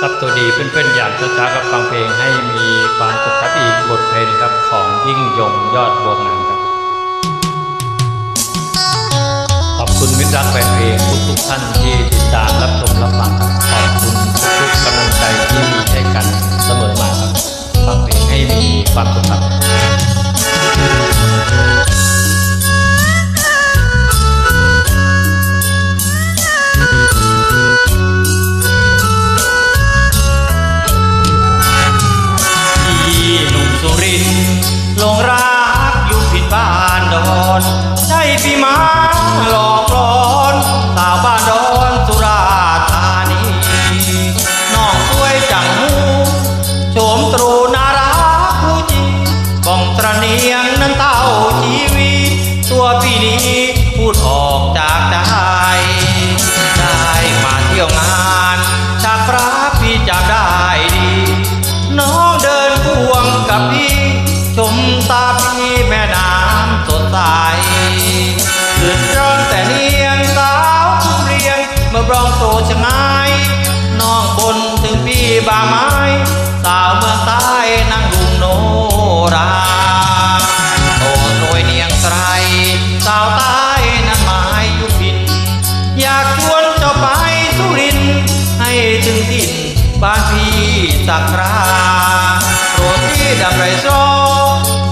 สวัสดีเพื่อนๆอย่างช้าๆกับฟังเพลงให้มีความสุขครับอีกบทเพลงครับของยิ่งยงยอดบัวงามครับ ขอบคุณมิตรรักแฟนเพลงทุกๆท่านที่ติดตามรับชม ลงรักอยู่ผิดบ้านดอนใช่พี่มาหลอกหลอนสาวบ้านดอนสุราธานีน้องสวยจังหูโฉมตรูน่ารักผู้จริงบ้องตระเนียงนั้นเต้าชีวี ตัวพี่นี้ ชะงายน้องบนถึงพี่บาไม้สาวเมืองใต้นั่งลุงโนราโตโรยเนียงไกรสาวใต้นั้นหมายอยู่พิน อยากชวนเจ้าไปสุรินให้ถึงถิ่นบ้านพี่สักคราโปรดที่ดับไรโซ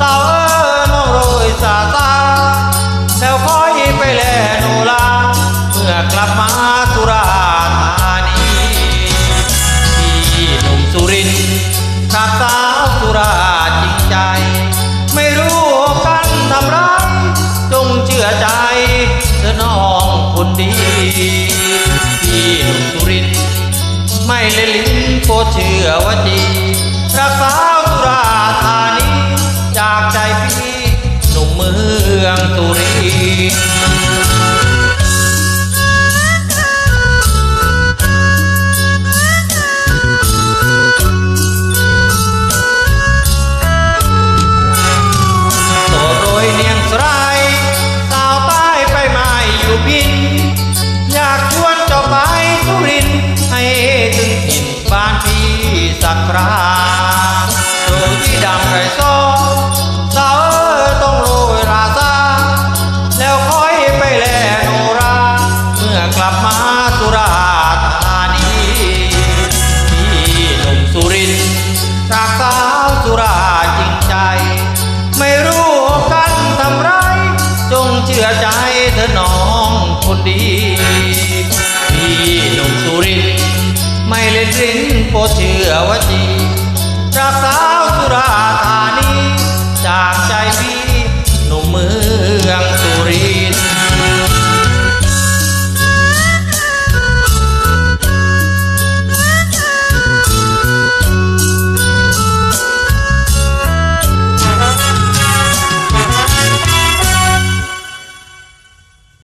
สาวเออน้องโรยสาตาแล้วคอยไปแลโนลาเมื่อกลับมาสุรา รักสาวสุราจริงใจ ไม่รู้กันทำไรจงเชื่อใจเธอน้องคนดีพี่หนุ่มสุรินไม่เล่นลิ้นโปเชื่อว่าจีรักสาวสุราธานีจากใจพี่หนุ่มเมืองสุริน อยากชวนเจ้าไปสุรินให้ถึงถิ่นบ้านพี่สักคราดยที่ดำไรซ้อสาวต้องโรยราซาแล้วคอยไปแลโนรา เมื่อกลับมาสุราธานีพี่หนุ่มสุรินร์จากสาวสุราจริงใจ ไม่รู้กันทำไร จงเชื่อใจเธอน้องคนดี รินโปเชื่อวจีจากสาวสุราธานี จากใจพี่หนุ่มเมืองสุรี